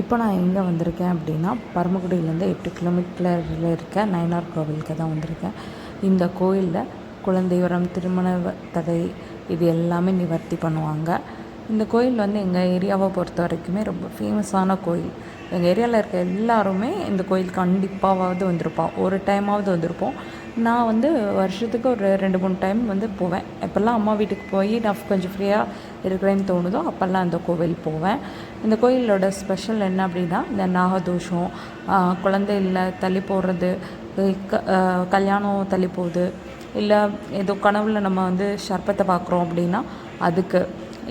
இப்போ நான் எங்கே வந்திருக்கேன் அப்படின்னா பரமக்குடியிலேருந்து எட்டு கிலோமீட்டரில் இருக்க நயனார் கோவிலுக்கு தான் வந்திருக்கேன். இந்த கோயிலில் குழந்தைவரம் திருமண தடை இது எல்லாமே நிவர்த்தி பண்ணுவாங்க. இந்த கோயில் வந்து எங்கள் ஏரியாவை பொறுத்த வரைக்குமே ரொம்ப ஃபேமஸான கோயில். எங்கள் ஏரியாவில் இருக்க எல்லாருமே இந்த கோயில் கண்டிப்பாவது வந்திருப்போம் ஒரு டைமாவது வந்திருப்போம். நான் வந்து வருஷத்துக்கு ஒரு ரெண்டு மூணு டைம் வந்து போவேன். எப்போல்லாம் அம்மா வீட்டுக்கு போய் நான் கொஞ்சம் ஃப்ரீயாக இருக்கிறேன்னு தோணுதோ அப்போல்லாம் அந்த கோவில் போவேன். இந்த கோயிலோட ஸ்பெஷல் என்ன அப்படின்னா இந்த நாகதோஷம் ஆஹ் குழந்தை இல்லை தள்ளி போடுறது க- கல்யாணம் தள்ளி போகுது இல்லை ஏதோ கனவில் நம்ம வந்து சர்ப்பத்தை பார்க்குறோம் அப்படின்னா அதுக்கு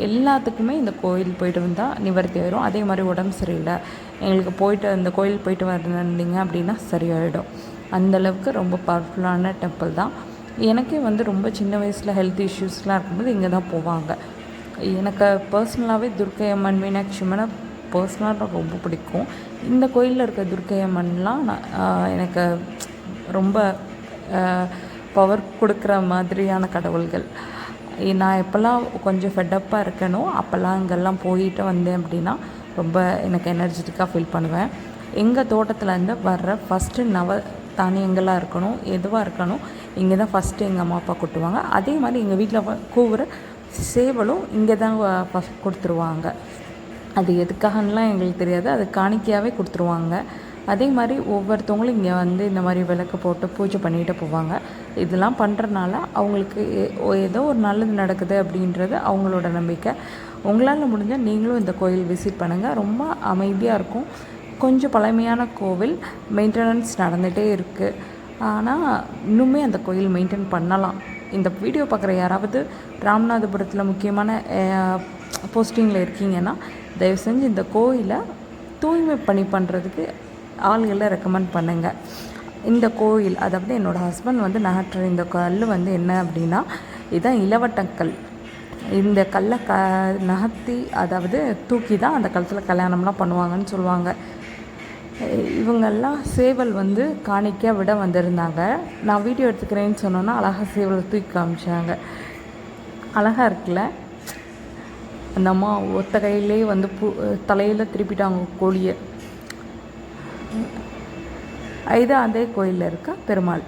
எல்லாத்துக்குமே இந்த கோயில் போயிட்டு வந்தால் நிவர்த்தி ஆயிரும். அதே மாதிரி உடம்பு சரியில்லை. எங்களுக்கு போயிட்டு அந்த கோயில் போயிட்டு வந்திருந்தீங்க அப்படின்னா சரியாயிடும். அந்த அளவுக்கு ரொம்ப பவர்ஃபுல்லான டெம்பிள் தான். எனக்கே வந்து ரொம்ப சின்ன வயசில் ஹெல்த் இஷ்யூஸ்லாம் இருக்கும்போது இங்கே தான் போவாங்க. எனக்கு பர்சனலாகவே துர்க்கை அம்மன் மீனாட்சி அம்மனை பர்சனலாக ரொம்ப பிடிக்கும். இந்த கோயிலில் இருக்க துர்க்கை அம்மன்லாம் நான் எனக்கு ரொம்ப பவர் கொடுக்குற மாதிரியான கடவுள்கள். நான் எப்போல்லாம் கொஞ்சம் ஃபெட்டப்பாக இருக்கேனோ அப்போல்லாம் இங்கெல்லாம் போயிட்டு வந்தேன் அப்படின்னா ரொம்ப எனக்கு எனர்ஜெட்டிக்காக ஃபீல் பண்ணுவேன். எங்கள் தோட்டத்துலேருந்து வர்ற ஃபஸ்ட்டு நவ தானியங்களாக இருக்கணும் எதுவாக இருக்கணும் இங்கே தான் ஃபஸ்ட்டு எங்கள் அம்மா அப்பா கொட்டுவாங்க. அதே மாதிரி எங்கள் வீட்டில் கூவுற சேவலும் இங்கே தான் ஃபஸ்ட் கொடுத்துருவாங்க. அது எதுக்காகலாம் எங்களுக்கு தெரியாது. அது காணிக்கையாகவே கொடுத்துருவாங்க. அதே மாதிரி ஒவ்வொருத்தவங்களும் இங்கே வந்து இந்த மாதிரி விளக்கு போட்டு பூஜை பண்ணிட்டு போவாங்க. இதெல்லாம் பண்ணுறனால அவங்களுக்கு ஏ- ஓ- ஏதோ ஒரு நல்லது நடக்குது அப்படின்றது அவங்களோட நம்பிக்கை. உங்களால் முடிஞ்சால் நீங்களும் இந்த கோயில் விசிட் பண்ணுங்கள் ரொம்ப அமைதியாக இருக்கும். கொஞ்சம் பழமையான கோவில் மெயின்டெனன்ஸ் நடந்துகிட்டே இருக்குது ஆனால் இன்னுமே அந்த கோயில் மெயின்டைன் பண்ணலாம். இந்த வீடியோ பார்க்குற யாராவது ராமநாதபுரத்தில் முக்கியமான போஸ்டிங்கில் இருக்கீங்கன்னா தயவு செஞ்சு இந்த கோயிலை தூய்மை பணி பண்ணுறதுக்கு ஆள்களை ரெக்கமெண்ட் பண்ணுங்கள் இந்த கோயில் அதாவது என்னோடய ஹஸ்பண்ட் வந்து நகற்ற இந்த கல் வந்து என்ன அப்படின்னா இதுதான் இளவட்டக்கல் இந்த கல்லை க நகர்த்தி அதாவது தூக்கி தான் அந்த காலத்தில் கல்யாணம்லாம் பண்ணுவாங்கன்னு சொல்லுவாங்க. இவங்கெல்லாம் சேவல் வந்து காணிக்க விட வந்திருந்தாங்க. நான் வீடியோ எடுத்துக்கிறேன்னு சொன்னோன்னா அழகாக சேவலை தூக்கி காமிச்சாங்க. அழகாக இருக்குல்ல? அந்த அம்மா ஒத்த கையிலே வந்து பூ தலையில் திருப்பிட்டாங்க கோழியை. இது அந்த கோயிலில் இருக்க பெருமாள்.